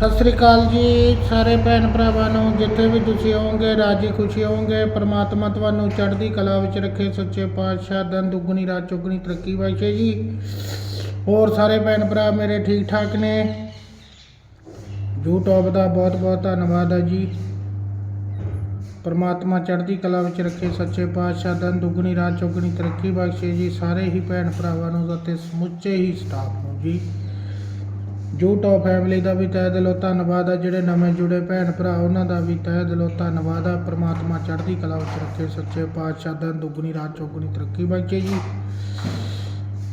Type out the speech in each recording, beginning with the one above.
ਸਤਿ ਸ੍ਰੀ ਅਕਾਲ ਜੀ ਸਾਰੇ ਭੈਣ ਭਰਾਵਾਂ ਨੂੰ, ਜਿੱਥੇ ਵੀ ਤੁਸੀਂ ਹੋਵੋਗੇ, ਰਾਜੀ ਖੁਸ਼ੀ ਹੋਵੋਗੇ, ਪ੍ਰਮਾਤਮਾ ਤੁਹਾਨੂੰ ਚੜ੍ਹਦੀ ਕਲਾ ਵਿੱਚ ਰੱਖੇ, ਸੱਚੇ ਪਾਤਸ਼ਾਹ ਦਨ ਦੁੱਗਣੀ ਰਾਤ ਚੌਗਣੀ ਤਰੱਕੀ ਬਖਸ਼ੇ ਜੀ। ਹੋਰ ਸਾਰੇ ਭੈਣ ਭਰਾ ਮੇਰੇ ਠੀਕ ਠਾਕ ਨੇ? YouTube ਦਾ ਬਹੁਤ ਬਹੁਤ ਧੰਨਵਾਦ ਹੈ ਜੀ। ਪਰਮਾਤਮਾ ਚੜ੍ਹਦੀ ਕਲਾ ਵਿੱਚ ਰੱਖੇ, ਸੱਚੇ ਪਾਤਸ਼ਾਹ ਦਨ ਦੁੱਗਣੀ ਰਾਤ ਚੌਗਣੀ ਤਰੱਕੀ ਬਖਸ਼ੇ ਜੀ। ਸਾਰੇ ਹੀ ਭੈਣ ਭਰਾਵਾਂ ਨੂੰ ਅਤੇ ਸਮੁੱਚੇ ਹੀ ਸਟਾਫ ਨੂੰ ਜੀ। YouTube ਫੈਮਿਲੀ ਦਾ ਵੀ ਤਹਿ ਦਿਲੋਂ ਧੰਨਵਾਦ ਹੈ ਜਿਹੜੇ ਨਵੇਂ ਜੁੜੇ ਭੈਣ ਭਰਾ, ਉਹਨਾਂ ਦਾ ਵੀ ਤਹਿ ਦਿਲੋਂ ਧੰਨਵਾਦ ਹੈ ਪ੍ਰਮਾਤਮਾ ਚੜ੍ਹਦੀ ਕਲਾ ਵਿੱਚ ਰੱਖੇ ਸੱਚੇ ਪਾਤਸ਼ਾਹ ਦਿਨ ਦੁੱਗਣੀ ਰਾਤ ਚੌਗਣੀ ਤਰੱਕੀ ਬਖਸ਼ੇ ਜੀ।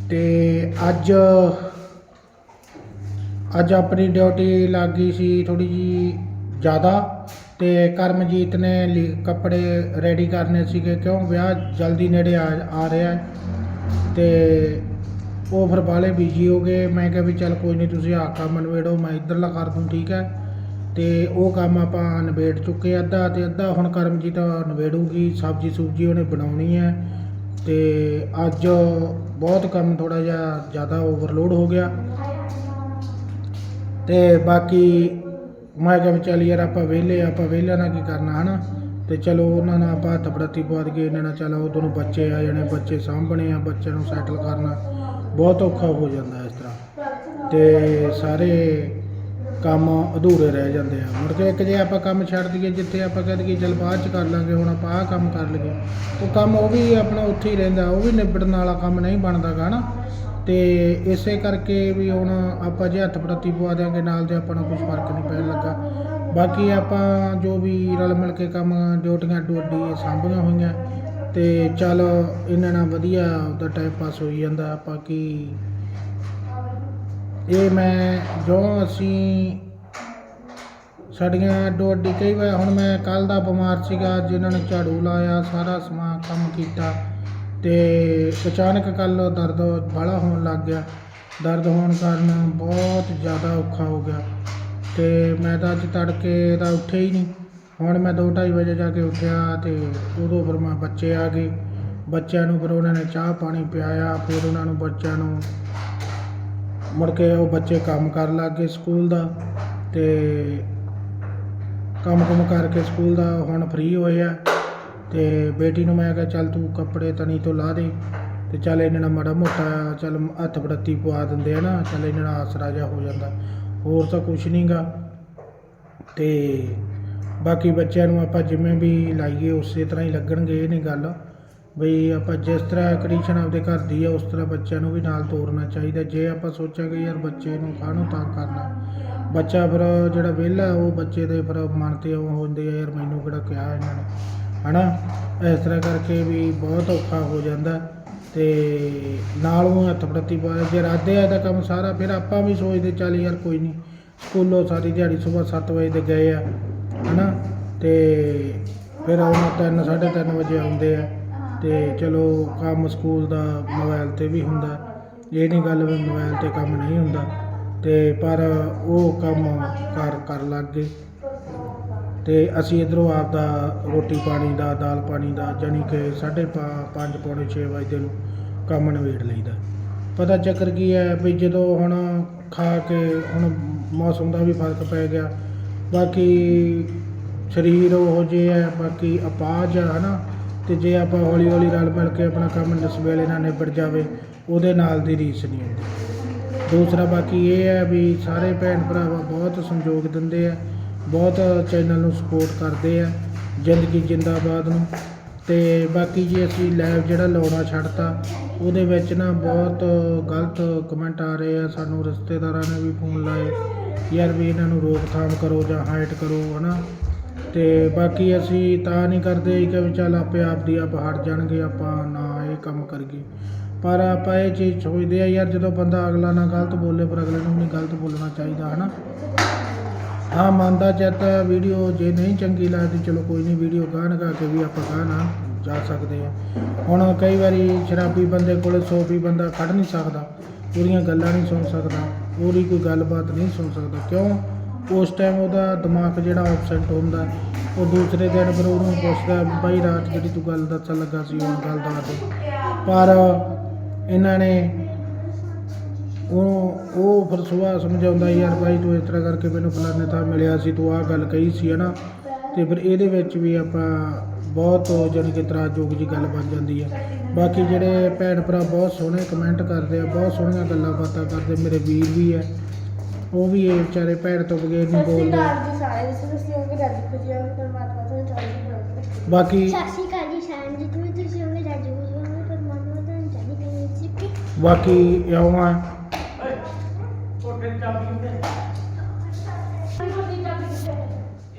ਤੇ ਅੱਜ ਅੱਜ ਆਪਣੀ ਡਿਊਟੀ ਲੱਗ ਗਈ ਸੀ ਥੋੜੀ ਜੀ ਜ਼ਿਆਦਾ ਤੇ ਕਰਮਜੀਤ ਨੇ ਲੀ- ਕੱਪੜੇ ਰੈਡੀ ਕਰਨੇ ਸੀਗੇ ਕਿਉਂ? ਵਿਆਹ ਜਲਦੀ ਨੇੜੇ ਆ ਆ ਰਿਹਾ ਹੈ ਤੇ ਉਹ ਫਿਰ ਬਾਲੇ ਬਿਜ਼ੀ ਹੋ ਗਏ। ਮੈਂ ਕਿਹਾ ਵੀ ਚੱਲ ਕੋਈ ਨਹੀਂ ਤੁਸੀਂ ਆਹ ਕੰਮ ਨਵੇੜੋ ਮੈਂ ਇੱਧਰਲਾ ਕਰ ਦੂੰ, ਠੀਕ ਹੈ। ਤੇ ਉਹ ਕੰਮ ਆਪਾਂ ਨਵੇੜ ਚੁੱਕੇ ਅੱਧਾ ਤੇ ਅੱਧਾ। ਹੁਣ ਕਰਮਜੀਤ ਨਵੇੜੂਗੀ ਸਬਜੀ ਸੁਬਜੀ ਉਹਨੇ ਬਣਾਉਣੀ ਹੈ। ਤੇ ਅੱਜ ਬਹੁਤ ਕੰਮ ਥੋੜਾ ਜਿਹਾ ਜ਼ਿਆਦਾ ਓਵਰਲੋਡ ਹੋ ਗਿਆ। ਤੇ ਬਾਕੀ ਮੈਂ ਕਿਹਾ ਵੀ ਚੱਲ ਯਾਰ ਆਪਾਂ ਵਿਹਲੇ ਆਪਾਂ ਵਿਹਲਿਆਂ ਨਾਲ ਕੀ ਕਰਨਾ, ਹਨਾ? ਤੇ ਚਲੋ ਉਹਨਾਂ ਨਾਲ ਆਪਾਂ ਹੱਥ ਬੜਤੀ ਪਵਾ ਦਈਏ। ਇਹਨਾਂ ਨਾਲ ਚਲੋ ਉਹ ਨੂੰ ਬੱਚੇ ਆ ਜਾਣੇ, ਬੱਚੇ ਸਾਂਭਣੇ ਆ, ਬੱਚਿਆਂ ਨੂੰ ਸੈਟਲ ਕਰਨਾ। ਬਹੁਤ ਔਖਾ ਹੋ ਜਾਂਦਾ ਇਸ ਤਰ੍ਹਾਂ। ਤੇ ਸਾਰੇ ਕੰਮ ਅਧੂਰੇ ਰਹਿ ਜਾਂਦੇ ਆ। ਮੁੜ ਕੇ ਇੱਕ ਜੇ ਆਪਾਂ ਕੰਮ ਛੱਡ ਦਈਏ, ਜਿੱਥੇ ਆਪਾਂ ਕਹਿ ਦਈਏ, ਚੱਲ ਬਾਅਦ ਚ ਕਰ ਲਾਂਗੇ, ਹੁਣ ਆਪਾਂ ਆਹ ਕੰਮ ਕਰ ਲਈਏ। ਉਹ ਕੰਮ ਉਹ ਵੀ ਆਪਣਾ ਉੱਥੇ ਹੀ ਰਹਿੰਦਾ, ਉਹ ਵੀ ਨਿਬੜਨ ਵਾਲਾ ਕੰਮ ਨਹੀਂ ਬਣਦਾ ਗਾ ਨਾ। ਤੇ ਇਸੇ ਕਰਕੇ ਵੀ ਹੁਣ ਆਪਾਂ ਜੇ ਹੱਥ ਪ੍ਰਤੀ ਪਵਾ ਦਿਆਂਗੇ, ਨਾਲ ਤੇ ਆਪਾਂ ਨੂੰ ਕੁਝ ਫ਼ਰਕ ਨਹੀਂ ਪੈਣ ਲੱਗਾ। ਬਾਕੀ ਆਪਾਂ ਜੋ ਵੀ ਰਲ ਮਿਲ ਕੇ ਕੰਮ ਡਿਊਟੀਆਂ ਡੋਡੀ ਸਾਂਭੀਆਂ ਹੋਈਆਂ ਤੇ ਚੱਲ ਇਹਨਾਂ ਨਾਲ ਵਧੀਆ ਉਹਦਾ ਟਾਈਮ ਪਾਸ ਹੋਈ ਜਾਂਦਾ, ਬਾਕੀ ਇਹ ਮੈਂ ਜੋ ਅਸੀਂ ਸਾਡੀਆਂ ਡੋਡੀ ਕਈ ਵਾਰ ਹੁਣ ਮੈਂ ਕੱਲ ਦਾ ਬਿਮਾਰ ਸੀਗਾ, ਜਿਨ੍ਹਾਂ ਨੇ ਝਾੜੂ ਲਾਇਆ, ਸਾਰਾ ਸਮਾਂ ਕੰਮ ਕੀਤਾ ਤੇ ਅਚਾਨਕ ਕੱਲ ਦਰਦ ਬਾਹਲਾ ਹੋਣ ਲੱਗ ਗਿਆ। ਦਰਦ ਹੋਣ ਕਾਰਨ ਬਹੁਤ ਜ਼ਿਆਦਾ ਔਖਾ ਹੋ ਗਿਆ ਤੇ ਮੈਂ ਤਾਂ ਅੱਜ ਤੜਕੇ ਤਾਂ ਉੱਠਿਆ ਹੀ ਨਹੀਂ। ਹੁਣ ਮੈਂ 2:30 ਵਜੇ ਜਾ ਕੇ ਉੱਠਿਆ ਅਤੇ ਉਦੋਂ ਫਿਰ ਮੈਂ ਬੱਚੇ ਆ ਗਏ। ਬੱਚਿਆਂ ਨੂੰ ਫਿਰ ਉਹਨਾਂ ਨੇ ਚਾਹ ਪਾਣੀ ਪਿਆਇਆ, ਫਿਰ ਉਹਨਾਂ ਨੂੰ ਬੱਚਿਆਂ ਨੂੰ ਮੁੜ ਕੇ ਉਹ ਬੱਚੇ ਕੰਮ ਕਰਨ ਲੱਗ ਗਏ ਸਕੂਲ ਦਾ ਤੇ ਕੰਮ ਕੁਮ ਕਰਕੇ ਸਕੂਲ ਦਾ ਹੁਣ ਫ੍ਰੀ ਹੋਏ ਆ ਤੇ ਬੇਟੀ ਨੂੰ ਮੈਂ ਕਿਹਾ, ਚੱਲ ਤੂੰ ਕੱਪੜੇ ਤਣੀ ਤੋਂ ਲਾ ਦੇ ਤੇ ਚੱਲ ਇਹਨਾਂ ਨਾਲ ਮਾੜਾ ਮੋਟਾ ਚੱਲ ਹੱਥ ਬੜੱਤੀ ਪਵਾ ਦਿੰਦੇ ਆ ਨਾ, ਚੱਲ ਇਹਨਾਂ ਨਾਲ ਆਸਰਾ ਜਿਹਾ ਹੋ ਜਾਂਦਾ। ਹੋਰ ਤਾਂ ਕੁਛ ਨਹੀਂਗਾ ਤੇ ਬਾਕੀ ਬੱਚਿਆਂ ਨੂੰ ਆਪਾਂ ਜਿਵੇਂ ਵੀ ਲਾਈਏ ਉਸੇ ਤਰ੍ਹਾਂ ਹੀ ਲੱਗਣਗੇ, ਇਹ ਨਹੀਂ ਗੱਲ। ਬਈ ਆਪਾਂ ਜਿਸ ਤਰ੍ਹਾਂ ਕੰਡੀਸ਼ਨ ਆਪਦੇ ਘਰ ਦੀ ਆ, ਉਸ ਤਰ੍ਹਾਂ ਬੱਚਿਆਂ ਨੂੰ ਵੀ ਨਾਲ ਤੋਰਨਾ ਚਾਹੀਦਾ। ਜੇ ਆਪਾਂ ਸੋਚਾਂਗੇ ਯਾਰ ਬੱਚੇ ਨੂੰ ਕਾਹਨੂੰ ਤੰਗ ਕਰਨਾ? ਬੱਚਾ ਫਿਰ ਜਿਹੜਾ ਵਿਹਲਾ ਉਹ ਬੱਚੇ ਦੇ ਫਿਰ ਮਨ ਤੇ ਉਹ ਹੁੰਦੇ ਆ, ਯਾਰ ਮੈਨੂੰ ਕਿਹੜਾ ਕਿਹਾ ਇਹਨਾਂ ਨੇ? ਹਨਾ? ਇਸ ਤਰ੍ਹਾਂ ਕਰਕੇ ਵੀ ਬਹੁਤ ਔਖਾ ਹੋ ਜਾਂਦਾ ਤੇ ਨਾਲ ਉਹ ਹੱਥ ਪ੍ਰਤੀ ਪਾ ਜੇ ਰਾਦੇ ਆ ਤਾਂ ਕੰਮ ਸਾਰਾ, ਫਿਰ ਆਪਾਂ ਵੀ ਸੋਚਦੇ, ਚੱਲ ਯਾਰ ਕੋਈ ਨਹੀਂ। ਸਕੂਲੋਂ ਸਾਰੀ ਦਿਹਾੜੀ ਸਵੇਰ 7 ਵਜੇ 'ਤੇ ਗਏ ਆ। ਹਨਾ? ਤੇ ਫਿਰ ਆਉਣਾ ਤਿੰਨ, ਸਾਢੇ ਤਿੰਨ ਵਜੇ ਆਉਂਦੇ ਆ। ਤੇ ਚਲੋ, ਕੰਮ ਸਕੂਲ ਦਾ ਮੋਬਾਈਲ ਤੇ ਵੀ ਹੁੰਦਾ। ਇਹ ਨਹੀਂ ਗੱਲ ਵੀ ਮੋਬਾਈਲ ਤੇ ਕੰਮ ਨਹੀਂ ਹੁੰਦਾ। ਤੇ ਪਰ ਉਹ ਕੰਮ ਕਰ ਕਰ ਲੱਗ ਗਏ। ਤੇ ਅਸੀਂ ਇਧਰੋਂ ਆਪਦਾ ਰੋਟੀ ਪਾਣੀ ਦਾ, ਦਾਲ ਪਾਣੀ ਦਾ, ਜਾਣੀ ਕਿ ਸਾਢੇ ਪਾ- ਪੰਜ, ਪੌਣੇ 6 ਵਜੇ ਨੂੰ ਕੰਮ ਨਿਬੇੜ ਲਈਦਾ। ਪਤਾ ਚੱਕਰ ਕੀ ਹੈ ਵੀ ਜਦੋਂ ਹੁਣ ਖਾ ਕੇ ਹੁਣ ਮੌਸਮ ਦਾ ਵੀ ਫ਼ਰਕ ਪੈ ਗਿਆ ਬਾਕੀ ਸਰੀਰ ਉਹੋ ਜਿਹੇ ਹੈ, ਬਾਕੀ ਅਪਾਜ ਆ ਨਾ ਅਤੇ ਜੇ ਆਪਾਂ ਹੌਲੀ ਹੌਲੀ ਰਲ ਮਿਲ ਕੇ ਆਪਣਾ ਕੰਮ ਜਿਸ ਵੇਲੇ ਨਾਲ ਨਿਬੜ ਜਾਵੇ, ਉਹਦੇ ਨਾਲ ਦੀ ਰੀਸ ਨਹੀਂ ਹੁੰਦੀ। ਦੂਸਰਾ ਬਾਕੀ ਇਹ ਹੈ ਵੀ ਸਾਰੇ ਭੈਣ ਭਰਾਵਾ ਬਹੁਤ ਸੰਯੋਗ ਦਿੰਦੇ ਆ, ਬਹੁਤ ਚੈਨਲ ਨੂੰ ਸਪੋਰਟ ਕਰਦੇ ਆ, ਜ਼ਿੰਦਗੀ ਜਿੰਦਾਬਾਦ ਨੂੰ। ਤੇ ਬਾਕੀ ਜੇ ਅਸੀਂ ਲਾਈਵ ਜਿਹੜਾ ਲਾਉਣਾ ਛੱਡਤਾ, ਉਹਦੇ ਵਿੱਚ ਨਾ ਬਹੁਤ ਗਲਤ ਕਮੈਂਟ ਆ ਰਹੇ ਆ, ਸਾਨੂੰ ਰਿਸ਼ਤੇਦਾਰਾਂ ਨੇ ਵੀ ਫੋਨ ਲਾਏ। ਯਾਰ ਵੀ ਇਹਨਾਂ ਨੂੰ ਰੋਕਥਾਮ ਕਰੋ ਜਾਂ ਹਾਈਟ ਕਰੋ, ਹਨਾ? ਤੇ ਬਾਕੀ ਅਸੀਂ ਤਾਂ ਨਹੀਂ ਕਰਦੇ ਕਿ ਵੀ ਚੱਲ ਆਪੇ ਆਪ ਦੀ ਆਪ ਹਟ ਜਾਣਗੇ, ਆਪਾਂ ਨਾ ਇਹ ਕੰਮ ਕਰੀਏ। ਪਰ ਆਪਾਂ ਇਹ ਚੀਜ਼ ਸੋਚਦੇ ਆ ਯਾਰ ਜਦੋਂ ਬੰਦਾ ਅਗਲਾ ਨਾਲ ਗਲਤ ਬੋਲੇ ਪਰ ਅਗਲੇ ਨੂੰ ਵੀ ਨਹੀਂ ਗਲਤ ਬੋਲਣਾ ਚਾਹੀਦਾ, ਹਨਾ? ਹਾਂ, ਮੰਨਦਾ ਚਿੱਤ ਵੀਡੀਓ ਜੇ ਨਹੀਂ ਚੰਗੀ ਲੱਗਦੀ, ਚਲੋ ਕੋਈ ਨਹੀਂ, ਵੀਡੀਓ ਗਾਹ ਲਗਾ ਕੇ ਵੀ ਆਪਾਂ ਗਾਹ ਨਾ ਜਾ ਸਕਦੇ ਆ ਹੁਣ ਕਈ ਵਾਰੀ ਸ਼ਰਾਬੀ ਬੰਦੇ ਕੋਲੇ ਸੋਫੀ ਬੰਦਾ ਖੜ ਨਹੀਂ ਸਕਦਾ, ਪੂਰੀਆਂ ਗੱਲਾਂ ਨਹੀਂ ਸੁਣ ਸਕਦਾ। ਉਹਦੀ ਕੋਈ ਗੱਲਬਾਤ ਨਹੀਂ ਸੁਣ ਸਕਦਾ। ਕਿਉਂ? ਉਸ ਟਾਈਮ ਉਹਦਾ ਦਿਮਾਗ ਜਿਹੜਾ ਐਬਸੈਂਟ ਹੁੰਦਾ ਉਹ ਦੂਸਰੇ ਦਿਨ ਫਿਰ ਉਹਨੂੰ ਪੁੱਛਦਾ ਵੀ ਬਾਈ, ਰਾਤ ਜਿਹੜੀ ਤੂੰ ਗੱਲ ਦੱਸਣ ਲੱਗਾ ਸੀ, ਉਹ ਗੱਲ ਦੱਸ ਦੇ। ਪਰ ਇਹਨਾਂ ਨੇ ਉਹ ਉਹ ਫਿਰ ਸੁਬਾਹ ਸਮਝਾਉਂਦਾ, ਯਾਰ ਬਾਈ, ਤੂੰ ਇਸ ਤਰ੍ਹਾਂ ਕਰਕੇ ਮੈਨੂੰ ਫਲਾਣੇ ਤਾਂ ਮਿਲਿਆ ਸੀ, ਤੂੰ ਆਹ ਗੱਲ ਕਹੀ ਸੀ ਹੈ ਨਾ ਤੇ ਫਿਰ ਇਹਦੇ ਵਿੱਚ ਵੀ ਆਪਾਂ ਬਹੁਤ ਜਾਣੀ ਕਿ ਤਰਾਜੋਗ ਜੀ ਗੱਲ ਬਣ ਜਾਂਦੀ ਹੈ ਬਾਕੀ ਜਿਹੜੇ ਭੈਣ ਭਰਾ ਬਹੁਤ ਸੋਹਣੇ ਕਮੈਂਟ ਕਰਦੇ ਆ ਬਹੁਤ ਸੋਹਣੀਆਂ ਗੱਲਾਂ ਬਾਤਾਂ ਕਰਦੇ ਮੇਰੇ ਵੀਰ ਵੀ ਹੈ ਉਹ ਵੀ ਇਹ ਵਿਚਾਰੇ ਭੈਣ ਤੋਂ ਬਗੈਰ ਨਹੀਂ ਸਤਿ ਸ਼੍ਰੀ ਬੋਲਦੇ ਅਕਾਲ ਜੀ ਸਾਰੇ ਜਿਸ ਤੁਸੀਂ ਹੋਗੇ ਰਾਜੀ ਖੁਸ਼ੀ ਹੋਗੇ ਪਰਮਾਤਮਾ ਤੋਂ ਚੜ੍ਹਦੀ ਕਲਾ ਵਿੱਚ ਬਾਕੀ ਸਤਿ ਸ਼੍ਰੀ ਅਕਾਲ ਜੀ ਸਾਰਿਆਂ ਨੂੰ ਜਿੱਥੇ ਵੀ ਤੁਸੀਂ ਹੋਗੇ ਰਾਜੀ ਖੁਸ਼ੀ ਹੋਗੇ ਪਰਮਾਤਮਾ ਤੋਂ ਚੜ੍ਹਦੀ ਕਲਾ ਵਿੱਚ ਕਿ ਬਾਕੀ ਇਉਂ ਆ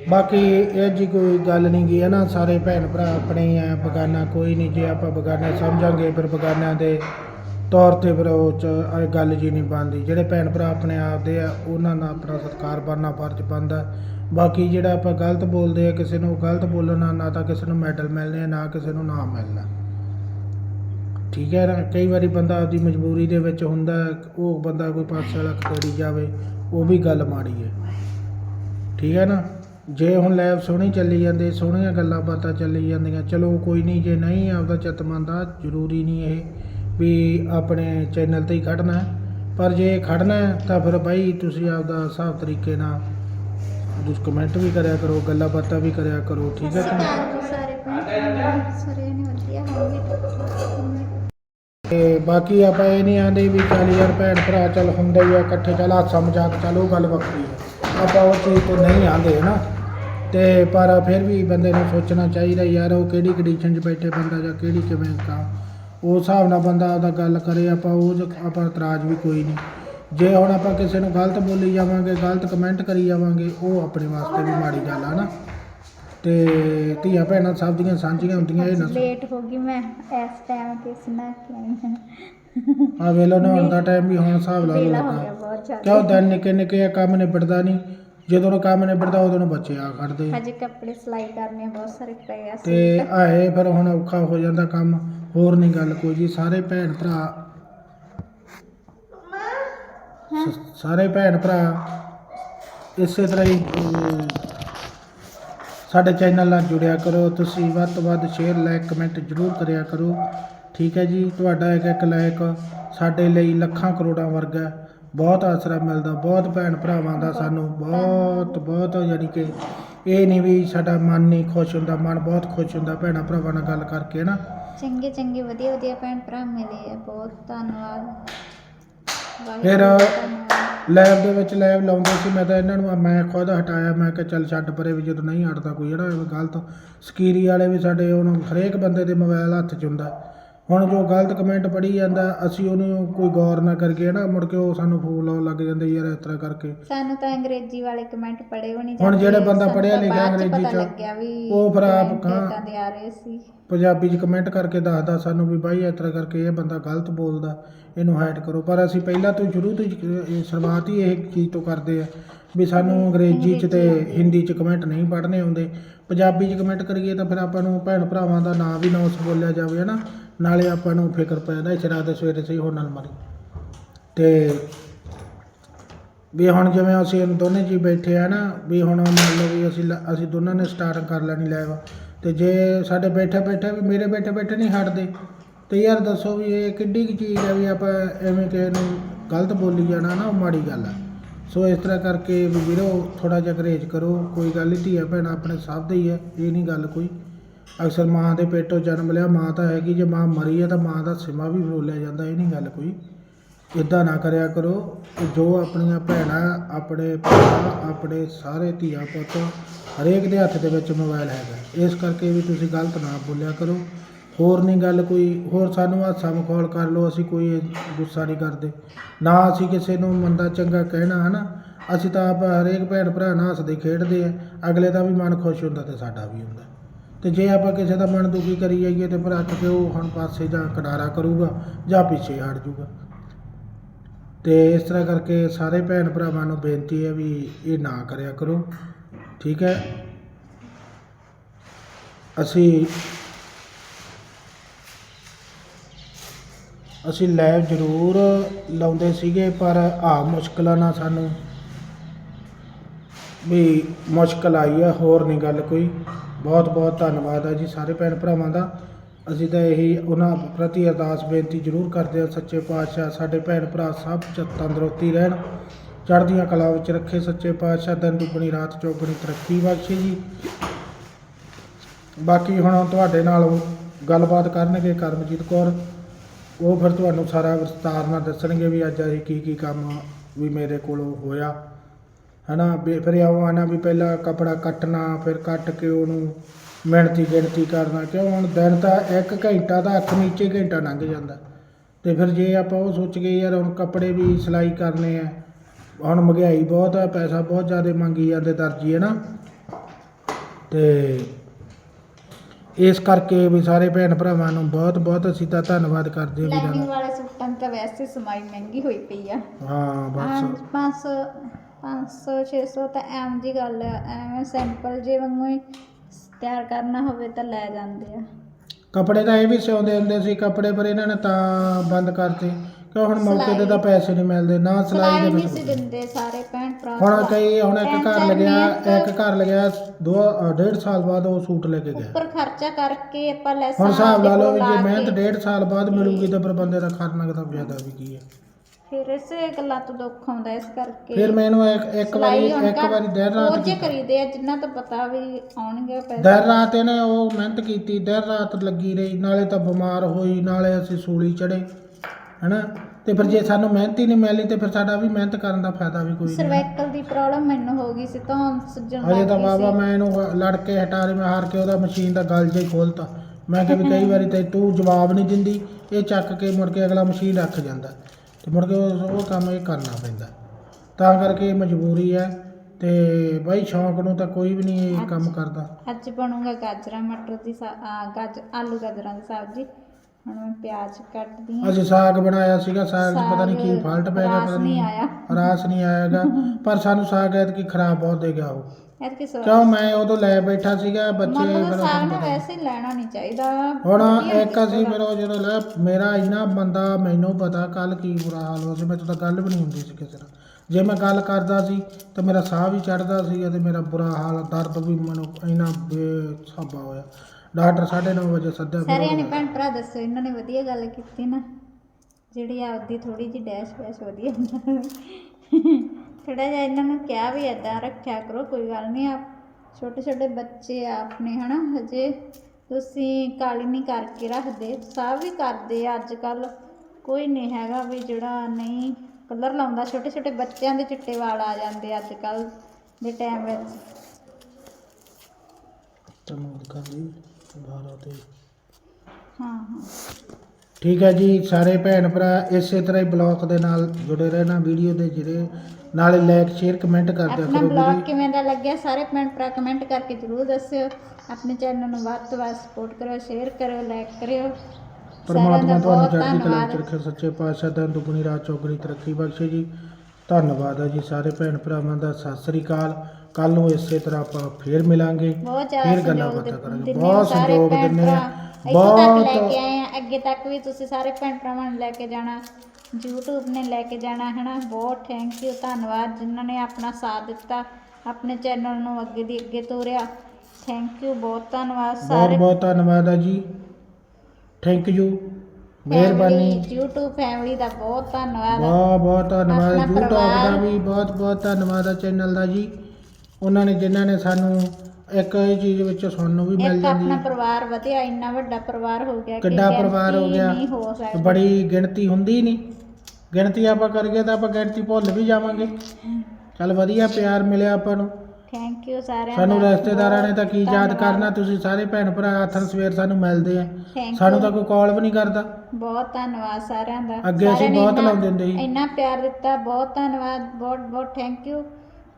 ਬਾਕੀ ਇਹ ਜੀ ਕੋਈ ਗੱਲ ਨਹੀਂ ਗਈ ਹੈ ਨਾ, ਸਾਰੇ ਭੈਣ ਭਰਾ ਆਪਣੇ ਹੀ ਆ, ਬਗਾਨਾ ਕੋਈ ਨਹੀਂ, ਜੇ ਆਪਾਂ ਬਗਾਨਾ ਸਮਝਾਂਗੇ, ਫਿਰ ਬਗਾਨਿਆਂ ਦੇ ਤੌਰ ਤੇ ਫਿਰ ਉਹ ਚ ਇਹ ਗੱਲ ਜੀ ਨਹੀਂ ਬਣਦੀ। ਜਿਹੜੇ ਭੈਣ ਭਰਾ ਆਪਣੇ ਆਪ ਦੇ ਆ, ਉਹਨਾਂ ਦਾ ਆਪਣਾ ਸਤਿਕਾਰ ਬਣਨਾ ਫਰਜ਼ ਬਣਦਾ। ਬਾਕੀ ਜਿਹੜਾ ਆਪਾਂ ਗਲਤ ਬੋਲਦੇ ਆ, ਕਿਸੇ ਨੂੰ ਗਲਤ ਬੋਲਣਾ, ਨਾ ਤਾਂ ਕਿਸੇ ਨੂੰ ਮੈਡਲ ਮਿਲਣੇ ਆ ਨਾ ਕਿਸੇ ਨੂੰ ਨਾਮ ਮਿਲਣਾ। ਠੀਕ ਹੈ ਨਾ, ਕਈ ਵਾਰੀ ਬੰਦਾ ਆਪਦੀ ਮਜਬੂਰੀ ਦੇ ਵਿੱਚ ਹੁੰਦਾ, ਉਹ ਬੰਦਾ ਕੋਈ ਪਾਸੇ ਵਾਲਾ ਖੜੀ ਜਾਵੇ, ਉਹ ਵੀ ਗੱਲ ਮਾੜੀ ਹੈ। ਠੀਕ ਹੈ ਨਾ? ਜੇ ਹੁਣ ਲੈਬ ਸੋਹਣੀ ਚੱਲੀ ਜਾਂਦੇ ਸੋਹਣੀਆਂ ਗੱਲਾਂ ਬਾਤਾਂ ਚੱਲੀ ਜਾਂਦੀਆਂ ਚਲੋ ਕੋਈ ਨਹੀਂ ਜੇ ਨਹੀਂ ਆਪਦਾ ਚਿੱਤ ਮੰਨਦਾ ਜ਼ਰੂਰੀ ਨਹੀਂ ਇਹ ਵੀ ਆਪਣੇ ਚੈਨਲ ਤੇ ਹੀ ਖੜਨਾ ਹੈ। ਪਰ ਜੇ ਖੜਨਾ ਹੈ ਤਾਂ ਫਿਰ ਬਾਈ ਤੁਸੀਂ ਆਪਦਾ ਹਿਸਾਬ ਤਰੀਕੇ ਨਾਲ ਤੁਸੀਂ ਕਮੈਂਟ ਵੀ ਕਰਿਆ ਕਰੋ ਗੱਲਾਂ ਬਾਤਾਂ ਵੀ ਕਰਿਆ ਕਰੋ ਠੀਕ ਹੈ ਤੇ ਬਾਕੀ ਆਪਾਂ ਇਹ ਨਹੀਂ ਆਂਦੇ ਵੀ ਚੱਲ ਯਾਰ ਭੈਣ ਭਰਾ ਚੱਲ ਹੁੰਦੇ ਹੀ ਆ ਇਕੱਠੇ ਚੱਲ ਹਾਸਾ ਮਜ਼ਾਕ ਚੱਲ ਉਹ ਗੱਲ ਵੱਖਰੀ ਹੈ ਆਪਾਂ ਉਹ ਚੀਜ਼ ਤੋਂ ਨਹੀਂ ਆਂਦੇ ਨਾ ਤੇ ਪਰ ਫਿਰ ਵੀ ਬੰਦੇ ਨੂੰ ਸੋਚਣਾ ਚਾਹੀਦਾ ਯਾਰ ਉਹ ਕਿਹੜੀ ਕੰਡੀਸ਼ਨ 'ਚ ਬੈਠੇ ਬੰਦਾ ਜਾਂ ਕਿਹੜੀ ਕਿਵੇਂ ਕਾ ਉਸ ਹਿਸਾਬ ਨਾਲ ਬੰਦਾ ਆਪਦਾ ਗੱਲ ਕਰੇ ਆਪਾਂ ਉਹ ਆਪਾਂ ਇਤਰਾਜ਼ ਵੀ ਕੋਈ ਨਹੀਂ। ਜੇ ਹੁਣ ਆਪਾਂ ਕਿਸੇ ਨੂੰ ਗਲਤ ਬੋਲੀ ਜਾਵਾਂਗੇ ਗਲਤ ਕਮੈਂਟ ਕਰੀ ਜਾਵਾਂਗੇ ਉਹ ਆਪਣੇ ਵਾਸਤੇ ਵੀ ਮਾੜੀ ਗੱਲ ਆ ਨਾ। ਤੇ ਧੀਆਂ ਭੈਣਾਂ ਸਭ ਦੀਆਂ ਸਾਂਝੀਆਂ ਹੁੰਦੀਆਂ ਇਹ ਨਾ ਲੇਟ ਹੋ ਗਈ ਮੈਂ ਇਸ ਟਾਈਮ ਤੇ ਸਨਾ ਕੇ ਆਈ ਹਾਂ ਆ ਵੇਲੋ ਨਹਾਉਣ ਦਾ ਟਾਈਮ ਵੀ ਹੁਣ ਹਿਸਾਬ ਲਾ ਲਓ ਵੇਲਾ ਹੋ ਲੱਗਾ ਗਿਆ ਬਹੁਤ ਜ਼ਿਆਦਾ। ਕਿਉਂ ਦਿਨ ਨਿੱਕੇ ਨਿੱਕੇ ਆ ਕੰਮ ਨਿਬੜਦਾ ਨਹੀਂ। ਜਦੋਂ ਨੂੰ ਕੰਮ ਨਿਬੜਦਾ ਉਦੋਂ ਨੂੰ ਬੱਚੇ ਆ ਖੜਦੇ। ਹਜੇ ਕੱਪੜੇ ਸਿਲਾਈ ਕਰਨੇ ਆ, ਬਹੁਤ ਸਾਰੇ ਪਏ ਆ ਤੇ ਆਏ ਫਿਰ ਹੁਣ ਔਖਾ ਹੋ ਜਾਂਦਾ ਕੰਮ ਹੋਰ ਨਹੀਂ ਗੱਲ ਕੋਈ ਜੀ ਸਾਰੇ ਭੈਣ ਭਰਾ। ਹਾਂ। ਸ- ਸਾਰੇ ਭੈਣ ਭਰਾ ਇਸੇ ਤਰ੍ਹਾਂ ਹੀ ਅਮ, ਸਾਡੇ ਚੈਨਲ ਨਾਲ ਜੁੜਿਆ ਕਰੋ ਤੁਸੀਂ ਵੱਧ ਤੋਂ ਵੱਧ ਸ਼ੇਅਰ ਲਾਈਕ ਕਮੈਂਟ ਜ਼ਰੂਰ ਕਰਿਆ ਕਰੋ। ਠੀਕ ਹੈ ਜੀ ਤੁਹਾਡਾ ਇੱਕ ਇੱਕ ਲਾਇਕ ਸਾਡੇ ਲਈ ਲੱਖਾਂ ਕਰੋੜਾਂ ਵਰਗਾ ਬਹੁਤ ਆਸਰਾ ਮਿਲਦਾ ਬਹੁਤ ਭੈਣ ਭਰਾਵਾਂ ਦਾ ਸਾਨੂੰ ਬਹੁਤ ਬਹੁਤ ਯਾਨੀ ਕਿ ਇਹ ਨਹੀਂ ਵੀ ਸਾਡਾ ਮਨ ਨਹੀਂ ਖੁਸ਼ ਹੁੰਦਾ ਮਨ ਬਹੁਤ ਖੁਸ਼ ਹੁੰਦਾ ਭੈਣਾਂ ਭਰਾਵਾਂ ਨਾਲ ਗੱਲ ਕਰਕੇ ਨਾ ਚੰਗੇ ਚੰਗੇ ਵਧੀਆ ਵਧੀਆ ਭੈਣ ਭਰਾ ਮਿਲੇ ਆ ਬਹੁਤ ਧੰਨਵਾਦ। ਫਿਰ। ਲੈਬ ਦੇ ਵਿੱਚ ਲੈਬ ਲਾਉਂਦੇ ਸੀ ਮੈਂ ਤਾਂ ਇਹਨਾਂ ਨੂੰ ਮੈਂ ਖੁਦ ਹਟਾਇਆ ਮੈਂ ਕਿਹਾ ਚੱਲ ਛੱਡ ਪਰੇ ਵੀ ਜਦੋਂ ਨਹੀਂ ਹਟਦਾ ਕੋਈ ਜਿਹੜਾ ਗਲਤ ਸਕੀਰੀ ਵਾਲੇ ਵੀ ਸਾਡੇ ਹੁਣ ਹਰੇਕ ਬੰਦੇ ਦੇ ਮੋਬਾਈਲ ਹੱਥ 'ਚ ਹੁੰਦਾ। ਹੁਣ ਜੋ ਗਲਤ ਕਮੈਂਟ ਪੜੀ ਜਾਂਦਾ ਅਸੀਂ ਉਹਨੂੰ ਕੋਈ ਗੌਰ ਨਾ ਕਰਕੇ ਨਾ ਮੁੜ ਕੇ ਉਹ ਸਾਨੂੰ ਫੋਨ ਲਾਉਣ ਲੱਗ ਜਾਂਦੇ ਯਾਰ ਇਸ ਤਰ੍ਹਾਂ ਕਰਕੇ। ਸਾਨੂੰ ਤਾਂ ਅੰਗਰੇਜ਼ੀ ਵਾਲੇ ਕਮੈਂਟ ਪੜੇ ਹੋਣੀ ਹੁਣ ਜਿਹੜਾ ਬੰਦਾ ਪੜ੍ਹਿਆ ਲਿਖਿਆ ਅੰਗਰੇਜ਼ੀ ਚ, ਉਹ ਫਿਰ ਆਪ ਦੇ ਆ ਰਹੇ ਸੀ। ਪੰਜਾਬੀ 'ਚ ਕਮੈਂਟ ਕਰਕੇ ਦੱਸਦਾ ਸਾਨੂੰ ਵੀ ਬਾਈ ਇਸ ਤਰ੍ਹਾਂ ਕਰਕੇ ਇਹ ਬੰਦਾ ਗਲਤ ਬੋਲਦਾ ਇਹਨੂੰ ਹਾਈਡ ਕਰੋ। ਪਰ ਅਸੀਂ ਪਹਿਲਾਂ ਤੋਂ ਸ਼ੁਰੂ ਤੋਂ ਹੀ ਇਹ ਸ਼ੁਰੂਆਤ ਹੀ ਇਹ ਚੀਜ਼ ਤੋਂ ਕਰਦੇ ਆ ਵੀ ਸਾਨੂੰ ਅੰਗਰੇਜ਼ੀ 'ਚ ਤੇ ਹਿੰਦੀ 'ਚ ਕਮੈਂਟ ਨਹੀਂ ਪੜ੍ਹਨੇ ਆਉਂਦੇ। ਪੰਜਾਬੀ 'ਚ ਕਮੈਂਟ ਕਰੀਏ ਤਾਂ ਫਿਰ ਆਪਾਂ ਨੂੰ ਭੈਣ ਭਰਾਵਾਂ ਦਾ ਨਾਂ ਵੀ ਨਾ ਉਸ ਬੋਲਿਆ ਜਾਵੇ ਹਨਾ। ਨਾਲੇ ਆਪਾਂ ਨੂੰ ਫਿਕਰ ਪੈ ਜਾਂਦਾ, ਇਸ ਰਾਤ ਦੇ ਸਵੇਰੇ ਸਹੀ ਹੋਣ ਨਾਲ ਮਰੀ ਤੇ ਵੀ ਹੁਣ ਜਿਵੇਂ ਅਸੀਂ ਦੋਨੇ ਜੀ ਬੈਠੇ ਆ ਨਾ, ਵੀ ਹੁਣ ਮੰਨ ਲਓ ਵੀ ਅਸੀਂ ਲ- ਅਸੀਂ ਦੋਨਾਂ ਨੇ ਸਟਾਰਟ ਕਰ ਲੈਣੀ ਲਾਈਵ ਤੇ ਜੇ ਸਾਡੇ ਬੈਠੇ ਬੈਠੇ ਵੀ ਮੇਰੇ ਬੈਠੇ ਬੈਠੇ ਨਹੀਂ ਹਟਦੇ, ਤੇ ਯਾਰ ਦੱਸੋ ਵੀ ਇਹ ਕਿੱਡੀ ਕੀ ਚੀਜ਼ ਹੈ ਵੀ ਆਪਾਂ ਐਵੇਂ ਕਿ ਨੂੰ ਗਲਤ ਬੋਲੀ ਜਾਣਾ ਨਾ, ਉਹ ਮਾੜੀ ਗੱਲ ਆ। ਸੋ ਇਸ ਤਰ੍ਹਾਂ ਕਰਕੇ ਵੀ ਵੀਰੋ ਥੋੜਾ ਜਿਹਾ ਗਰੇਜ ਕਰੋ, ਕੋਈ ਗੱਲ ਨਹੀਂ ਧੀਆ ਭੈਣਾਂ ਆਪਣੇ ਸਭ ਦੇ ਹੀ ਹੈ ਇਹ ਨਹੀਂ ਗੱਲ ਕੋਈ। ਅਕਸਰ ਮਾਂ ਦੇ ਪੇਟੋਂ ਜਨਮ ਲਿਆ, ਮਾਂ ਤਾਂ ਹੈਗੀ, ਜੇ ਮਾਂ ਮਰੀ ਹੈ ਤਾਂ ਮਾਂ ਦਾ ਸਿਮਾ ਵੀ ਬੋਲਿਆ ਜਾਂਦਾ, ਇਹ ਨਹੀਂ ਗੱਲ ਕੋਈ। ਇਦਾਂ ਨਾ ਕਰਿਆ ਕਰੋ ਕਿ ਜੋ ਆਪਣੀਆਂ ਭੈਣਾਂ, ਆਪਣੇ ਭਰਾ, ਆਪਣੇ ਸਾਰੇ ਧੀਆ ਪੁੱਤ, ਹਰੇਕ ਦੇ ਹੱਥ ਦੇ ਵਿੱਚ ਮੋਬਾਈਲ ਹੈਗਾ। ਇਸ ਕਰਕੇ ਵੀ ਤੁਸੀਂ ਗਲਤ ਨਾ ਬੋਲਿਆ ਕਰੋ। ਹੋਰ ਨਹੀਂ ਗੱਲ ਕੋਈ, ਹੋਰ ਸਾਨੂੰ ਹਾਸਾ ਮਖੌਲ ਕਰ ਲਓ, ਅਸੀਂ ਕੋਈ ਗੁੱਸਾ ਨਹੀਂ ਕਰਦੇ। ਨਾ ਅਸੀਂ ਕਿਸੇ ਨੂੰ ਮੰਦਾ ਚੰਗਾ ਕਹਿਣਾ, ਹਨਾ? ਅਸੀਂ ਤਾਂ ਆਪ ਹਰੇਕ ਭੈਣ ਭਰਾ ਨਾਲ ਹੱਸਦੇ, ਖੇਡਦੇ ਆ। ਅਗਲੇ ਦਾ ਵੀ ਮਨ ਖੁਸ਼ ਹੁੰਦਾ ਤੇ ਸਾਡਾ ਵੀ ਹੁੰਦਾ। ਤੇ ਜੇ ਆਪਾਂ ਕਿਸੇ ਦਾ ਮਨ ਦੁਖੀ ਕਰੀ ਜਾਈਏ ਤੇ ਫਿਰ ਅੱਕ ਕੇ ਉਹ ਹੁਣ ਪਾਸੇ ਜਾਂ ਕਿਨਾਰਾ ਕਰੂਗਾ ਜਾਂ ਪਿੱਛੇ ਹਟ ਜਾਊਗਾ ਤੇ ਇਸ ਤਰ੍ਹਾਂ ਕਰਕੇ ਸਾਰੇ ਭੈਣ ਭਰਾਵਾਂ ਨੂੰ ਬੇਨਤੀ ਹੈ ਵੀ ਇਹ ਨਾ ਕਰਿਆ ਕਰੋ। ਠੀਕ ਹੈ? ਅਸੀਂ ਅਸੀਂ ਲੈਬ ਜ਼ਰੂਰ ਲਾਉਂਦੇ ਸੀਗੇ ਪਰ ਆ ਮੁਸ਼ਕਲਾਂ ਨਾਲ ਸਾਨੂੰ ਵੀ ਮੁਸ਼ਕਲ ਆਈ ਹੈ ਹੋਰ ਨਹੀਂ ਗੱਲ ਕੋਈ। ਬਹੁਤ ਬਹੁਤ ਧੰਨਵਾਦ ਹੈ ਜੀ ਸਾਰੇ ਭੈਣ ਭਰਾਵਾਂ ਦਾ। ਅਸੀਂ ਤਾਂ ਇਹੀ ਉਹਨਾਂ ਪ੍ਰਤੀ ਅਰਦਾਸ ਬੇਨਤੀ ਜ਼ਰੂਰ ਕਰਦੇ ਹਾਂ ਸੱਚੇ ਪਾਤਸ਼ਾਹ ਸਾਡੇ ਭੈਣ ਭਰਾ ਸਭ ਚ ਤੰਦਰੁਸਤੀ ਰਹਿਣ, ਚੜ੍ਹਦੀਆਂ ਕਲਾ ਵਿੱਚ ਰੱਖੇ ਸੱਚੇ ਪਾਤਸ਼ਾਹ, ਦਿਨ ਦੁੱਗਣੀ, ਰਾਤ ਚੌਗਣੀ, ਤਰੱਕੀ ਬਖਸ਼ੇ ਜੀ। ਬਾਕੀ ਹੁਣ ਤੁਹਾਡੇ ਨਾਲ ਗੱਲਬਾਤ ਕਰਨਗੇ ਕਰਮਜੀਤ ਕੌਰ। ਉਹ ਫਿਰ ਤੁਹਾਨੂੰ ਸਾਰਾ ਵਿਸਤਾਰ ਨਾਲ ਦੱਸਣਗੇ ਵੀ ਅੱਜ ਅਸੀਂ ਕੀ ਕੀ ਕੰਮ ਵੀ ਮੇਰੇ ਕੋਲੋਂ ਹੋਇਆ। ਹਨਾ ਵੀ ਫਿਰ ਉਹ ਆਣਾ ਵੀ ਪਹਿਲਾਂ ਕਪੜਾ ਕੱਟਣਾ ਫਿਰ ਕੱਟ ਕੇ ਉਹਨੂੰ ਮਿਹਨਤੀ ਗਿਣਤੀ ਕਰਨਾ ਕਿਉਂ? ਹੁਣ ਦਿਨ ਤਾਂ ਇੱਕ ਘੰਟਾ ਦਾ ਅੱਖ ਨੀਚੇ ਘੰਟਾ ਲੰਘ ਜਾਂਦਾ। ਤੇ ਫਿਰ ਜੇ ਆਪਾਂ ਉਹ ਸੋਚ ਗਏ ਯਾਰ ਹੁਣ ਕੱਪੜੇ ਵੀ ਸਿਲਾਈ ਕਰਨੇ ਆ ਹੁਣ ਮਹਿੰਗਾਈ ਬਹੁਤ ਆ ਪੈਸਾ ਬਹੁਤ ਜ਼ਿਆਦਾ ਮੰਗੀ ਜਾਂਦੇ ਦਰਜੀ ਹੈ ਨਾ ਤੇ ਇਸ ਕਰਕੇ ਵੀ ਸਾਰੇ ਭੈਣ ਭਰਾਵਾਂ ਨੂੰ ਬਹੁਤ ਬਹੁਤ ਅਸੀਂ ਤਾਂ ਧੰਨਵਾਦ ਕਰਦੇ ਹਾਂ ਲਾਈਨਿੰਗ ਵੀਰਾਂ ਦਾ ਵਾਲੇ ਸੂਟਾਂ ਤਾਂ ਵੈਸੇ ਸਮਾਈ ਮਹਿੰਗੀ ਹੋਈ ਪਈ ਆ। ਹਾਂ ਬਸ। 500 500 600 ਤਾਂ ਐਮ ਦੀ ਗੱਲ ਆ। ਐਵੇਂ ਸਿੰਪਲ ਜੇ ਵਾਂਗੂ ਹੀ ਤਿਆਰ ਕਰਨਾ ਹੋਵੇ ਤਾਂ ਲੈ ਜਾਂਦੇ ਆ। ਕੱਪੜੇ ਤਾਂ ਇਹ ਵੀ ਸਿਉਂਦੇ ਹੁੰਦੇ ਸੀ ਕੱਪੜੇ ਪਰ ਇਹਨਾਂ ਨੇ ਤਾਂ ਬੰਦ ਕਰਤੇ। ਕਿਉਂ ਹੁਣ ਮੌਕੇ ਤੇ ਤਾਂ ਪੈਸੇ ਨਹੀਂ ਮਿਲਦੇ ਨਾ ਸਿਲਾਈ ਸਿਲਾਈ ਦੇ ਨਹੀਂ ਸੀ ਵਿੱਚ ਦਿੰਦੇ ਸਾਰੇ ਭੈਣ ਭਰਾ ਹੁਣ ਕਈ ਹੁਣ ਇੱਕ ਘਰ ਲੱਗਿਆ। ਇੱਕ ਘਰ ਲੱਗਿਆ ਦੋ ਅ, ਡੇਢ ਸਾਲ ਬਾਅਦ ਉਹ ਸੂਟ ਲੈ ਕੇ ਗਿਆ। ਉੱਪਰ ਖਰਚਾ ਕਰਕੇ ਆਪਾਂ ਲੈਸਾਂ ਹੁਣ ਹਿਸਾਬ ਲਾ ਲਓ ਵੀ ਜੇ ਕੇ ਮਿਹਨਤ ਡੇਢ ਸਾਲ ਬਾਅਦ ਮਿਲੂਗੀ ਤਾਂ ਫਿਰ ਬੰਦੇ ਦਾ ਖਰਨਾ ਤਾਂ ਜ਼ਿਆਦਾ ਵੀ ਕੀ ਹੈ ਫਿਰ ਇਸੇ ਗੱਲਾਂ ਤੋਂ ਦੁੱਖ ਆਉਂਦਾ ਇਸ ਕਰਕੇ। ਫਿਰ ਮੈਨੂੰ ਇੱਕ ਇੱਕ ਵਾਰੀ ਸਿਲਾਈ ਹੁਣ ਇੱਕ ਘੱਟ- ਵਾਰੀ ਦਿਨ ਉਹ ਰਾਤ ਜੇ ਕਰੀਦੇ ਆ ਜਿੰਨਾ ਤਾਂ ਪਤਾ ਵੀ ਆਉਣਗੇ ਪੈਸੇ। ਦਿਨ ਰਾਤ ਇਹਨੇ ਉਹ ਮਿਹਨਤ ਕੀਤੀ ਦਿਨ ਰਾਤ ਲੱਗੀ ਰਹੀ। ਨਾਲੇ ਤਾਂ ਬਿਮਾਰ ਹੋਈ ਨਾਲੇ ਅਸੀਂ ਸੂਲੀ ਚੜੇ ਹੈਨਾ? ਤੇ ਫਿਰ ਜੇ ਸਾਨੂੰ ਮਿਹਨਤ ਹੀ ਨਹੀਂ ਮਿਲੀ ਤੇ ਫਿਰ ਸਾਡਾ ਵੀ ਮਿਹਨਤ ਕਰਨ ਦਾ ਫਾਇਦਾ ਵੀ ਕੋਈ ਨਹੀਂ। ਸਰਵਾਈਕਲ ਦੀ ਪ੍ਰੋਬਲਮ ਮੈਨੂੰ ਹੋ ਗਈ ਸੀ ਤਾਂ ਸੁੱਜਣ ਲੱਗ ਤਾਂ ਗਈ ਬਾਬਾ ਮੈਂ ਇਹਨੂੰ ਲੜ ਕੇ ਹਟਾ ਰਹੀ ਮੈਂ ਹਾਰ ਕੇ ਉਹਦਾ ਮਸ਼ੀਨ ਦਾ ਗਲ ਜੇ ਖੋਲਤਾ। ਮੈਂ ਕਿਹਾ ਵੀ ਕਈ ਵਾਰੀ ਤੇ ਤੂੰ ਜਵਾਬ ਨਹੀਂ ਦਿੰਦੀ ਇਹ ਚੱਕ ਕੇ ਮੁੜ ਕੇ ਅਗਲਾ ਮਸ਼ੀਨ ਰੱਖ ਜਾਂਦਾ। ਤੇ ਮੁੜ ਕੇ ਉਹ ਉਹ ਕੰਮ ਇਹ ਕਰਨਾ ਪੈਂਦਾ। ਤਾਂ ਕਰਕੇ ਮਜਬੂਰੀ ਹੈ ਤੇ ਬਾਈ ਸ਼ੌਂਕ ਨੂੰ ਤਾਂ ਕੋਈ ਵੀ ਨਹੀਂ ਇਹ ਕੰਮ ਕਰਦਾ। ਅੱਜ ਬਣੂਗਾ ਗਾਜਰਾਂ ਮਟਰ ਦੀ ਸਾ- ਆ, ਗਾਜ ਆਲੂ ਗਾਜਰਾਂ ਦੀ ਸਬਜ਼ੀ। ਹੁਣ ਮੈਂ ਪਿਆਜ਼ ਕੱਟਦੀ ਹਾਂ। ਅਸੀਂ ਸਾਗ ਬਣਾਇਆ ਸੀਗਾ ਸਾਗ 'ਚ ਪਤਾ ਨਹੀਂ ਕੀ ਫਾਲਟ ਪੈ ਗਿਆ ਪਤਾ ਨਹੀਂ ਨਹੀਂ ਆਇਆ। ਰਾਸ ਨਹੀਂ ਆਏਗਾ ਪਰ ਸਾਨੂੰ ਸਾਗ ਐਤਕੀ ਖਰਾਬ ਬਹੁਤ ਦੇ ਗਿਆ ਉਹ। ਐਤ ਕਿਸ ਕਿਉਂ? ਮੈਂ ਉਦੋਂ ਲੈ ਬੈਠਾ ਸੀਗਾ ਬੱਚੇ ਮਤਲਬ ਫਿਰ ਸਾਗ ਨਾ। ਵੈਸੇ ਹੀ ਲੈਣਾ ਨਹੀਂ ਚਾਹੀਦਾ। ਹੁਣ ਵਧੀਆ ਇੱਕ ਅਸੀਂ ਫਿਰ ਉਹ ਜਦੋਂ ਲੈ ਮੇਰਾ ਇੰਨਾ ਬੰਦਾ ਮੈਨੂੰ ਪਤਾ ਕੱਲ ਕੀ ਬੁਰਾ ਹਾਲ ਹੋ ਸੀ ਮੇਰੇ ਤੋਂ ਗੱਲ ਵੀ ਨਹੀਂ ਹੁੰਦੀ ਸੀ ਕਿਸੇ ਨਾਲ। ਜੇ ਮੈਂ ਗੱਲ ਕਰਦਾ ਸੀ ਤਾਂ ਮੇਰਾ ਸਾਹ ਵੀ ਚੜਦਾ ਸੀ ਤੇ ਮੇਰਾ ਬੁਰਾ ਹਾਲ ਦਰਦ ਵੀ ਮੈਨੂੰ ਇੰਨਾ ਬੇਸਾਬਾ ਹੋਇਆ। ਡਾਕਟਰ 9:30 ਵਜੇ ਸੱਦਿਆ ਸਾਰਿਆਂ ਨੇ ਭੈਣ ਭਰਾ ਦੱਸੋ ਇਹਨਾਂ ਨੇ ਵਧੀਆ ਗੱਲ ਕੀਤੀ ਨਾ? ਜਿਹੜੀ ਆਪਦੀ ਥੋੜੀ ਜਿਹੀ ਡੈਸ਼ ਵੈਸ਼ ਵਧੀਆ। ਥੋੜਾ ਜਿਹਾ ਇਹਨਾਂ ਨੂੰ ਕਿਹਾ ਵੀ ਏਦਾਂ ਰੱਖਿਆ ਕਰੋ ਕੋਈ ਗੱਲ ਨਹੀਂ ਆਪ ਛੋਟੇ ਛੋਟੇ ਬੱਚੇ ਆਪਣੇ ਹਨਾ ਹਜੇ ਤੁਸੀਂ ਕਾਲੀ ਨਹੀਂ ਕਰਕੇ ਰੱਖਦੇ ਸਭ ਵੀ ਕਰਦੇ ਆ ਅੱਜ ਕੱਲ ਕੋਈ ਨਹੀਂ ਹੈਗਾ ਵੀ ਜਿਹੜਾ ਨਹੀਂ ਕਲਰ ਲਾਉਂਦਾ ਛੋਟੇ ਛੋਟੇ ਬੱਚਿਆਂ ਦੇ ਚਿੱਟੇ ਵਾਲ ਆ ਜਾਂਦੇ ਅੱਜ ਕੱਲ ਦੇ ਟਾਈਮ ਵਿੱਚ। ਧੰਨਵਾਦ ਕਰ ਲਈ ਦੁਬਾਰਾ ਤੇ। ਹਾਂ ਹਾਂ। ਠੀਕ ਹੈ ਜੀ ਸਾਰੇ ਭੈਣ ਭਰਾ ਇਸੇ ਤਰ੍ਹਾਂ ਹੀ ਬਲੌਗ ਦੇ ਨਾਲ ਜੁੜੇ ਰਹਿਣਾ ਵੀਡੀਓ ਦੇ ਜਿਹੜੇ ਨਾਲੇ ਲਾਈਕ ਸ਼ੇਅਰ ਕਮੈਂਟ ਕਰਦਿਆ ਆਪਣਾ ਕਰੋ ਬਲੌਗ ਵੀਡੀਓ ਕਿਵੇਂ ਦਾ ਲੱਗਿਆ ਸਾਰੇ ਭੈਣ ਭਰਾ ਕਮੈਂਟ ਕਰਕੇ ਜਰੂਰ ਦੱਸਿਓ। ਆਪਣੇ ਚੈਨਲ ਨੂੰ ਵੱਧ ਤੋਂ ਵੱਧ ਸਪੋਰਟ ਕਰਿਓ ਸ਼ੇਅਰ ਕਰਿਓ ਲਾਈਕ ਕਰਿਓ। ਪਰਮਾਤਮਾ ਤੁਹਾਨੂੰ ਚੜ੍ਹਦੀ ਕਲਾ ਧੰਨਵਾਦ। ਰੱਖੇ ਸੱਚੇ ਪਾਤਸ਼ਾਹ ਦਾ ਦੁਗਣੀ ਰਾਤ ਚੌਗਣੀ ਤਰੱਕੀ ਬਖਸ਼ੇ ਜੀ। ਧੰਨਵਾਦ ਹੈ ਜੀ ਸਾਰੇ ਭੈਣ ਭਰਾਵਾਂ ਦਾ ਸਤਿ ਸ੍ਰੀ ਅਕਾਲ। ਕੱਲ ਨੂੰ ਇਸੇ ਤਰ੍ਹਾਂ ਆਪਾਂ ਫੇਰ ਮਿਲਾਂਗੇ ਬਹੁਤ ਜ਼ਿਆਦਾ ਫੇਰ ਗੱਲਾਂ ਬਾਤਾਂ ਕਰਾਂਗੇ। ਦਿੰਦੇ ਹੋ ਬਹੁਤ ਸਾਰੇ ਸਹਿਯੋਗ ਭੈਣ ਦਿੰਦੇ ਭਰਾ। ਆ ਇੱਥੋਂ ਤੱਕ ਲੈ ਬਹੁਤ ਕੇ ਆਏ ਆ ਅੱਗੇ ਤੱਕ ਵੀ ਤੁਸੀਂ ਸਾਰੇ ਭੈਣ ਭਰਾਵਾਂ ਨੂੰ ਲੈ ਕੇ ਜਾਣਾ। YouTube ਨੇ ਲੈ ਕੇ ਜਾਣਾ ਹੈ ਨਾ। ਬਹੁਤ ਥੈਂਕ ਯੂ ਧੰਨਵਾਦ ਜਿਨ੍ਹਾਂ ਨੇ ਆਪਣਾ ਸਾਥ ਦਿੱਤਾ ਆਪਣੇ ਚੈਨਲ ਨੂੰ ਅੱਗੇ ਦੀ ਅੱਗੇ ਤੋਰਿਆ। ਥੈਂਕ ਯੂ ਬਹੁਤ ਧੰਨਵਾਦ ਬਹੁਤ ਸਾਰੇ। ਬਹੁਤ ਧੰਨਵਾਦ ਹੈ ਜੀ। ਥੈਂਕ ਯੂ ਮਿਹਰਬਾਨੀ। Family, YouTube ਫੈਮਿਲੀ ਦਾ ਬਹੁਤ ਧੰਨਵਾਦ ਬਹੁਤ ਬਹੁਤ ਧੰਨਵਾਦ ਆਪਣਾ YouTube ਦਾ ਪਰਿਵਾਰ- ਵੀ ਬਹੁਤ ਬਹੁਤ ਧੰਨਵਾਦ ਹੈ ਚੈਨਲ ਦਾ ਜੀ। ਉਹਨਾਂ ਨੇ ਜਿਨ੍ਹਾਂ ਨੇ ਸਾਨੂੰ ਇੱਕ ਇਹ ਚੀਜ਼ ਵਿੱਚ ਸੁਣਨ ਨੂੰ ਵੀ ਮਿਲ ਇੱਕ ਜਾਂਦੀ ਆਪਣਾ ਹੈ। ਪਰਿਵਾਰ ਵਧਿਆ ਇੰਨਾ ਵੱਡਾ ਪਰਿਵਾਰ ਹੋ ਗਿਆ ਕਿ ਕਿੱਡਾ ਪਰਿਵਾਰ ਹੋ ਗਿਣਤੀ ਗਿਆ। ਨਹੀਂ ਹੋ ਸਕਦੀ। ਬੜੀ ਗਿਣਤੀ ਹੁੰਦੀ ਨਹੀਂ ਗਿਣਤੀ ਆਪਾਂ ਕਰੀਏ ਤਾਂ ਆਪਾਂ ਗਿਣਤੀ ਭੁੱਲ ਵੀ ਜਾਵਾਂਗੇ। ਚੱਲ ਵਧੀਆ ਪਿਆਰ ਮਿਲਿਆ ਆਪਾਂ ਨੂੰ। ਥੈਂਕ ਯੂ ਸਾਰਿਆਂ ਸਾਨੂੰ ਦਾ ਰਿਸ਼ਤੇਦਾਰਾਂ ਨੇ ਤਾਂ ਕੀ ਯਾਦ ਧੰਨਵਾਦ। ਕਰਨਾ ਤੁਸੀਂ ਸਾਰੇ ਭੈਣ ਭਰਾ ਆਥਣ ਸਵੇਰ ਸਾਨੂੰ ਮਿਲਦੇ ਆ। Thank ਸਾਨੂੰ। ਤਾਂ ਕੋਈ ਕਾਲ ਵੀ ਨਹੀਂ ਕਰਦਾ। ਬਹੁਤ ਧੰਨਵਾਦ ਸਾਰਿਆਂ ਦਾ। ਅੱਗੇ ਅਸੀਂ ਸਾਰਿਆਂ ਨੇ ਬਹੁਤ ਇੰਨਾ- ਲਾਉਂਦੇ ਹੁੰਦੇ ਸੀ। ਇੰਨਾ ਪਿਆਰ ਦਿੱਤਾ ਬਹੁਤ ਧੰਨਵਾਦ ਬਹੁਤ ਬਹੁਤ ਥੈਂਕ ਯੂ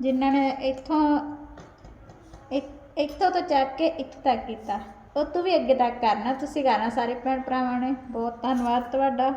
ਜਿਨ੍ਹਾਂ ਨੇ ਇੱਥੋਂ ਇੱਥੋਂ ਤੋਂ ਚੱਕ ਕੇ ਇੱਥੇ ਤੱਕ ਕੀਤਾ। ਉਹ ਤੋਂ ਵੀ ਅੱਗੇ ਤੱਕ ਕਰਨਾ, ਤੁਸੀਂ ਕਰਨਾ ਸਾਰੇ ਭੈਣ ਭਰਾਵਾਂ ਨੇ। ਬਹੁਤ ਧੰਨਵਾਦ ਤੁਹਾਡਾ।